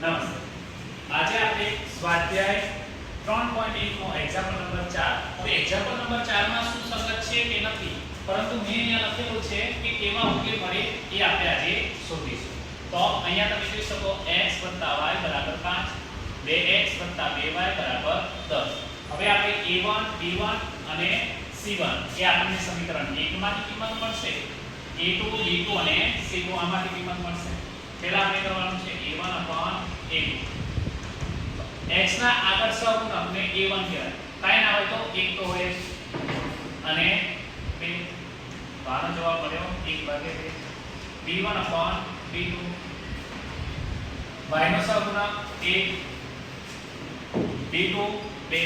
નમસ્તે. આજે આપણે સ્વાધ્યાય 3.1 નો એક્ઝામ્પલ નંબર 4 હવે એક્ઝામ્પલ નંબર 4 માં શું સંગત છે કે નથી? પરંતુ મેં અહીંયા લખેલું છે કે કેવા ઉકેલ મળે એ આપણે આજે શોધીશું. તો અહીંયા તમે જોઈ શકો x y 5 2x 2y 10 હવે આપણે a1 b1 અને c1 એ આપણને સમીકરણ 1 માંથી કિંમત મળશે. a2 b2 અને c2 આમાંથી કિંમત મળશે. પહેલા આપણે કરવાનું છે a1 a2 x ના આગળ સહગુણકને a1 કહેવાય. કાંઈ ના હોય તો એક તો હોય અને બે આનો જવાબ મળ્યો 1 ભાગે 2 b1 b2 y નો સહગુણક 1 b2 2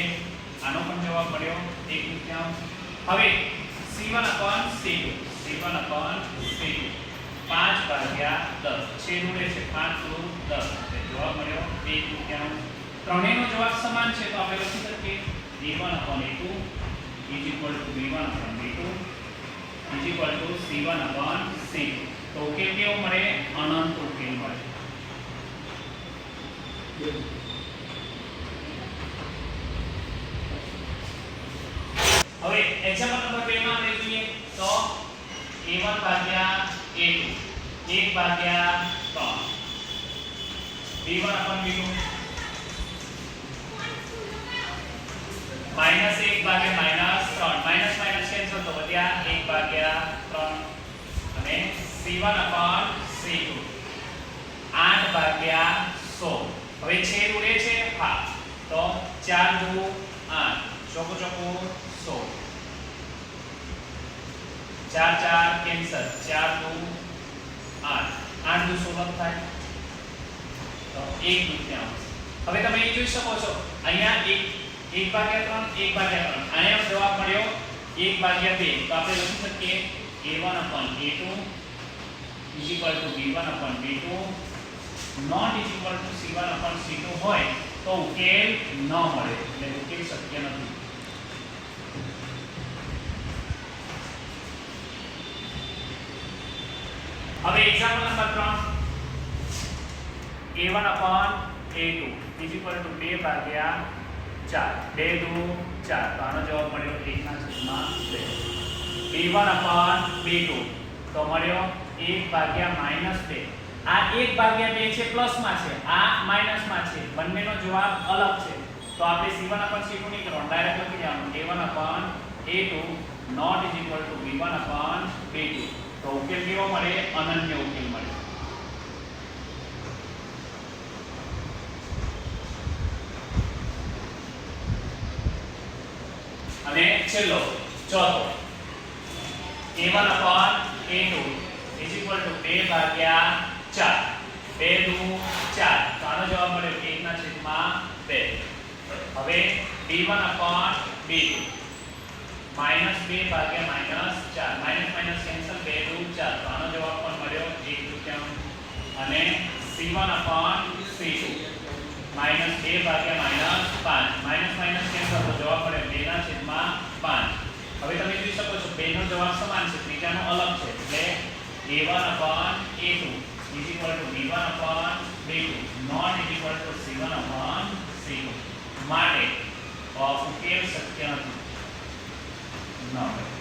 આનો પણ જવાબ મળ્યો 1 તૃતીયાંશ હવે c1 c2 c1 c2 5 ભાગ્યા 10 છેદ ઉડે છે. 5 દુ 10 એટલે જવાબ મળ્યો 2 તૃતીયાંશ ત્રણેયનો જવાબ સમાન છે, તો આપણે લખી શકીએ. A1 a2 is equal to b1 b2 is equal to c1 c2 તો ઉકેલ કેવો મળે? અનંત ઉકેલ મળે. હવે એક્ઝામ્પલ નંબર 2 માં આપણે જોઈએ. તો a1 ભાગ્યા a2 1 ભાગ્યા 3 b1 b2 માઇનસ એક ભાગ્યા માઇનસ ત્રણ માઇનસ માઇનસ કેન્સલ તો વધ્યા એક ભાગ્યા ત્રણ અને c1 c2 8 ભાગ્યા સો હવે છેદ ઉડે છે હા તો ચાર દુ 8 ચોકો ચોકો 100 ચાર ચાર કેન્સલ ચાર દુ આઠ આઠ દુ સોળ થાય તો એક દુત્યાંશ હવે તમે એ જોઈ શકો છો અહીંયા એક એક ભાગ્યા ત્રણ એક ભાગ્યા ત્રણ અહીંયા જવાબ મળ્યો એક ભાગ્યા બે તો આપણે લખી શકીએ a1 upon a2 is equal to b1 upon b2 not is equal to c1 upon c2 હોય તો ઉકેલ ન મળે એટલે ઉકેલ શક્ય નથી. હવે example number 3 a1 upon a2 is equal to 2 ભાગ્યા 4 2 દુ, ચાર. તો આનો જવાબ મળ્યો એકના છેદમાં બે. B one upon B two. તો મળ્યો એક ભાગ્યા માઇનસ બે. આ એક ભાગ્યા બે છે પ્લસમાં છે. આ માઇનસમાં છે. બંનેનો જવાબ અલગ છે. તો આપણે c1 upon c2 નહીં કરવાનું ડાયરેક્ટ લખી દેવાનું. A one upon A two not is equal to B one upon B two. તો ઉકેલ કેવો મળે? અનન્ય ઉકેલ મળે. અને છેલ્લો, ચોથો. A1 upon a2 is equal to 2 ભાગ્યા 4 2 દુ 4 તો આનો જવાબ મળ્યો 1 ના છેદમાં 2 હવે b1 upon b2 માઇનસ 2 ભાગ્યા માઇનસ 4 માઇનસ માઇનસ કેન્સલ 2 દુ 4 તો આનો જવાબ પણ મળ્યો 1 તૃતીયાંશ અને c1 upon c2 માઇનસ 2 ભાગ્યા માઇનસ 5 માઇનસ માઇનસ કેન્સલ તો જવાબ મળે 2 ના છેદમાં 5 હવે તમે જોઈ શકો છો બેનો જવાબ સમાન છે ત્રીજાનો અલગ છે એટલે a1 upon a2 is equal to b1 upon b2 not is equal to c1 upon c2 માટે અ, ઉકેલ શક્ય નથી ન હોય